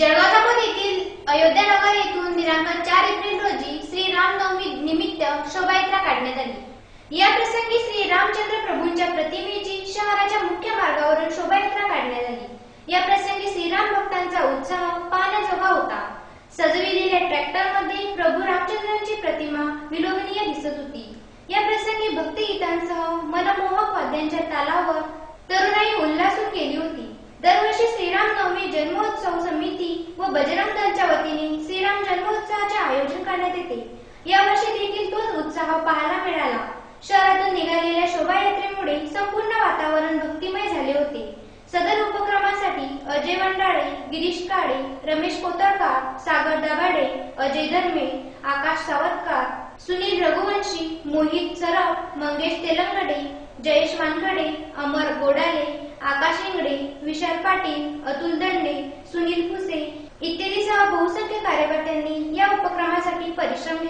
जळगाव येथील अयोध्या नगर येथून दिनांक चार एप्रिल रोजी श्री रामनवमी निमित्त शोभायात्रा काढण्यात आली. या प्रसंगी श्री रामचंद्र प्रभूंच्या प्रतिमेची शहराच्या मुख्य मार्गावरून शोभायात्रा काढण्यात आली. या प्रसंगी श्रीराम भक्तांचा उत्साह पाहण्याजोगा होता. सजविलेल्या ट्रॅक्टरमध्ये प्रभू रामचंद्रांची प्रतिमा विलोभनीय दिसत होती. या प्रसंगी भक्तिगीतांसह मनमोहक वाद्यांच्या तालावर तरुणाई उल्हासून गेली होती. दरवर्षी श्रीराम नवमी जन्मोत्सव समिती बजरंग दलच्या वतीने श्रीराम जन्मोत्सवाचे आयोजन करण्यात येते यावर्षी देखील तोच उत्साह पाहायला मिळाला. शहरातून निघालेल्या शोभायात्रेमुळे संपूर्ण वातावरण भक्तिमय झाले होते. सदर उपक्रमासाठी अजय वंडाळे गिरीश काळे रमेश कोतरकार सागर दाभाडे अजय धर्मे आकाश सावतकार सुनील रघुवंशी मोहित सरफ मंगेश तेलंगडे जयेश वानखडे अमर गोडाले आकाश इंगडे विशाल पाटील अतुल दंडे सुनील फुसे कार्यकर्त्यांनी या उपक्रमासाठी परिश्रम घेतले.